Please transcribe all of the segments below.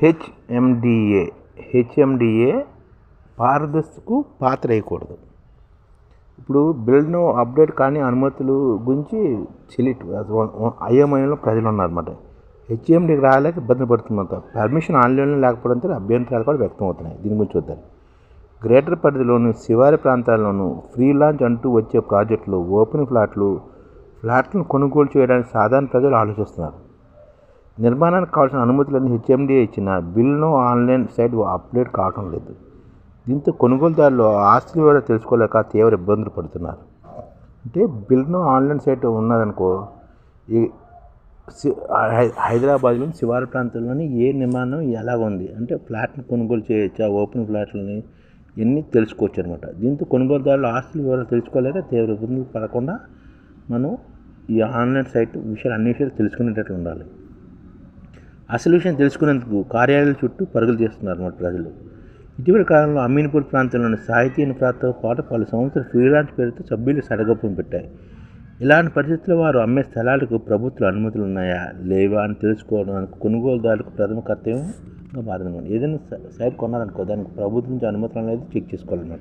HMDA HMDA పారదర్శకు పాత్ర వేయకూడదు ఇప్పుడు బిల్డ్ను అప్డేట్ కానీ అనుమతులు గురించి చెలిట్ అయోమయంలో ప్రజలు ఉన్నారన్నమాట హెచ్ఎండికి రాలేక ఇబ్బంది పడుతున్నంత పర్మిషన్ ఆన్లైన్లో లేకపోవడంతో అభ్యంతరాలు కూడా వ్యక్తం అవుతున్నాయి దీని గురించి చూద్దాం. గ్రేటర్ పరిధిలోను శివారి ప్రాంతాల్లోనూ ఫ్రీ లాంచ్ అంటూ వచ్చే ప్రాజెక్టులు ఓపెన్ ఫ్లాట్లు ఫ్లాట్లను కొనుగోలు చేయడానికి సాధారణ ప్రజలు ఆలోచిస్తున్నారు. నిర్మాణానికి కావాల్సిన అనుమతులన్నీ హెచ్ఎండిఏ ఇచ్చిన బిల్ను ఆన్లైన్ సైట్ అప్డేట్ కావడం లేదు. దీంతో కొనుగోలుదారులు ఆస్తి వివరాలు తెలుసుకోలేక తీవ్ర ఇబ్బందులు పడుతున్నారు. అంటే బిల్ను ఆన్లైన్ సైట్ ఉన్నదనుకో ఈ సి- హై- శివారు ప్రాంతంలోని ఏ నిర్మాణం ఎలాగ ఉంది? అంటే ఫ్లాట్ని కొనుగోలు చేయొచ్చా? ఓపెన్ ఫ్లాట్లని ఇవన్నీ తెలుసుకోవచ్చు అనమాట దీంతో కొనుగోలుదారులు ఆస్తుల వివరాలు తెలుసుకోలేక తీవ్ర ఇబ్బందులు పడకుండా మనం ఈ ఆన్లైన్ సైట్ విషయాలు అన్ని విషయాలు తెలుసుకునేటట్లు ఉండాలి. అసలు విషయం తెలుసుకునేందుకు కార్యాలయాల చుట్టూ పరుగులు చేస్తున్నారు అన్నమాట ప్రజలు. ఇటీవల కాలంలో అమీన్పూర్ ప్రాంతంలోని సాహితీ ప్రాంతంతో పాటు పలు సంవత్సరాలు ఫ్రీలాన్స్ పేరుతో సభ్యులు సడగొప్పం పెట్టాయి. ఇలాంటి పరిస్థితుల్లో వారు అమ్మే స్థలాలకు ప్రభుత్వ అనుమతులు ఉన్నాయా? లేవా అని తెలుసుకోవడానికి కొనుగోలుదారులకు ప్రథమ కర్తవ్యంగా మారిందన్నమాట ఏదైనా స- సైట్ కొన్నారనుకో దానికి ప్రభుత్వం నుంచి అనుమతులు అనేది చెక్ చేసుకోవాలన్నమాట.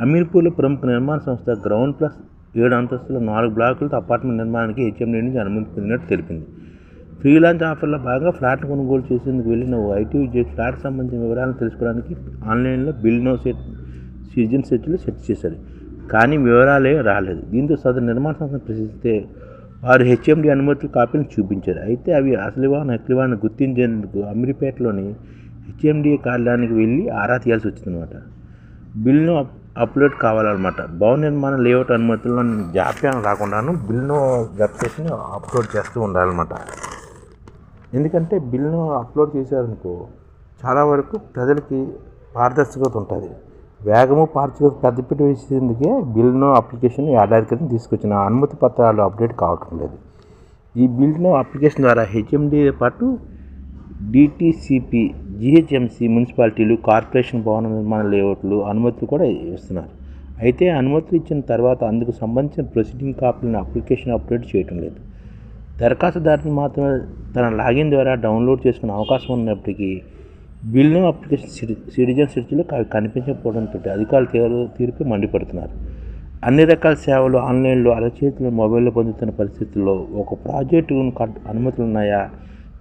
అమీర్పూర్లో ప్రముఖ నిర్మాణ సంస్థ గ్రౌండ్ ప్లస్ ఏడు అంతస్తుల నాలుగు బ్లాకులతో అపార్ట్మెంట్ నిర్మాణానికి హెచ్ఎండి నుంచి అనుమతి పొందినట్టు తెలిపింది. ఫ్రీలాన్స్ ఆఫర్లో భాగంగా ఫ్లాట్ కొనుగోలు చేసేందుకు వెళ్ళిన ఓ ఐటీ ఉద్యోగి ఫ్లాట్ సంబంధించిన వివరాలను తెలుసుకోవడానికి ఆన్లైన్లో బిల్ నో సెట్ సీజన్ సెట్లు సెట్ చేశారు కానీ వివరాలే రాలేదు. దీంతో సదరు నిర్మాణ సంస్థను ప్రశ్నిస్తే వారు హెచ్ఎండి అనుమతుల కాపీలను చూపించారు. అయితే అవి అసలువా నకిలీవాన్ని గుర్తించేందుకు అమీర్పేటలోని హెచ్ఎండిఏ కార్యాలయానికి వెళ్ళి ఆరా తీయాల్సి వచ్చిందనమాట బిల్ను అప్లోడ్ కావాలన్నమాట. భవన నిర్మాణ లేఅవుట్ అనుమతుల్లో జాప్యం రాకుండాను బిల్ను వెబ్సైట్ని అప్లోడ్ చేస్తూ ఉండాలన్నమాట. ఎందుకంటే బిల్ను అప్లోడ్ చేశారనుకో చాలా వరకు ప్రజలకి పారదర్శకత ఉంటుంది. వేగము పారదర్శకత పెద్దపీట వేసేందుకే బిల్ను అప్లికేషన్ ఏడాది క్రితం తీసుకొచ్చిన అనుమతి పత్రాలు అప్డేట్ కావటం లేదు. ఈ బిల్ను అప్లికేషన్ ద్వారా హెచ్ఎండి పాటు డిటిసిపి జిహెచ్ఎంసి మున్సిపాలిటీలు కార్పొరేషన్ భవన నిర్మాణ లేఅవుట్లు అనుమతులు కూడా ఇస్తున్నారు. అయితే అనుమతులు ఇచ్చిన తర్వాత అందుకు సంబంధించిన ప్రొసీడింగ్ కాపీలను అప్లికేషన్ అప్డేట్ చేయటం లేదు. దరఖాస్తుదారుని మాత్రమే తన లాగిన్ ద్వారా డౌన్లోడ్ చేసుకునే అవకాశం ఉన్నప్పటికీ బిల్లు అప్లికేషన్ సిటి- సిటిజన్ సిటీలో అవి కనిపించకపోవడంతో అధికారులు తీవ్ర తీర్పు మండిపడుతున్నారు. అన్ని రకాల సేవలు ఆన్లైన్లో అరచేతులు మొబైల్లో పొందుతున్న పరిస్థితుల్లో ఒక ప్రాజెక్టు కట్- అనుమతులు ఉన్నాయా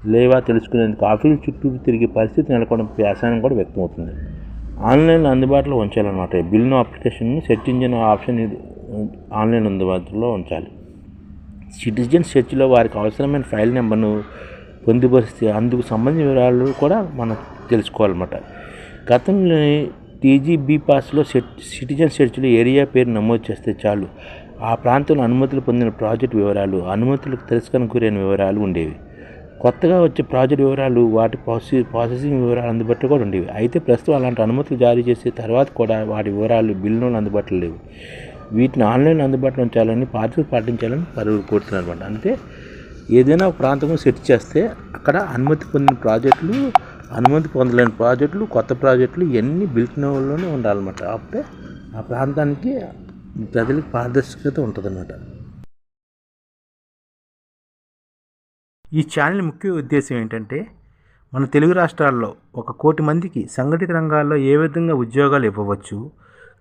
లేవా తెలుసుకునేందుకు ఆఫీసుల చుట్టూ తిరిగి పరిస్థితి నెలకొన్న వ్యాసానం కూడా వ్యక్తమవుతుంది. ఆన్లైన్లో అందుబాటులో ఉంచాలన్నమాట. బిల్ను అప్లికేషన్ను సెర్చ్ ఇంజిన్ ఆప్షన్ ఆన్లైన్ అందుబాటులో ఉంచాలి. సిటిజన్ సెర్చ్లో వారికి అవసరమైన ఫైల్ నెంబర్ను పొందుపరిస్తే అందుకు సంబంధించిన వివరాలు కూడా మనం తెలుసుకోవాలన్నమాట. గతంలోని టీజీబీ పాస్లో సెట్ సిటిజన్ సెర్చ్లో ఏరియా పేరు నమోదు చేస్తే చాలు. ఆ ప్రాంతంలో అనుమతులు పొందిన ప్రాజెక్ట్ వివరాలు అనుమతులకు తిరస్కరణ గురైన వివరాలు ఉండేవి. కొత్తగా వచ్చే ప్రాజెక్ట్ వివరాలు వాటి ప్రాసెస్ ప్రాసెసింగ్ వివరాలు అందుబాటులో కూడా ఉండేవి. అయితే ప్రస్తుతం అలాంటి అనుమతులు జారీ చేసే తర్వాత కూడా వాటి వివరాలు బిల్లులో అందుబాటులో లేవు. వీటిని ఆన్లైన్ అందుబాటులో ఉంచాలని పాత్రలు పాటించాలని పలువురు కోరుతున్నారు అనమాట అంటే ఏదైనా ఒక ప్రాంతం సెట్ చేస్తే అక్కడ అనుమతి పొందిన ప్రాజెక్టులు అనుమతి పొందలేని ప్రాజెక్టులు కొత్త ప్రాజెక్టులు ఇవన్నీ బిల్ట్నోలోనే ఉండాలన్నమాట. అప్పుడే ఆ ప్రాంతానికి ప్రజలకు పారదర్శకత ఉంటుందన్నమాట. ఈ ఛానల్ ముఖ్య ఉద్దేశం ఏంటంటే మన తెలుగు రాష్ట్రాల్లో ఒక కోటి మందికి సంఘటిత రంగాల్లో ఏ విధంగా ఉద్యోగాలు ఇవ్వవచ్చు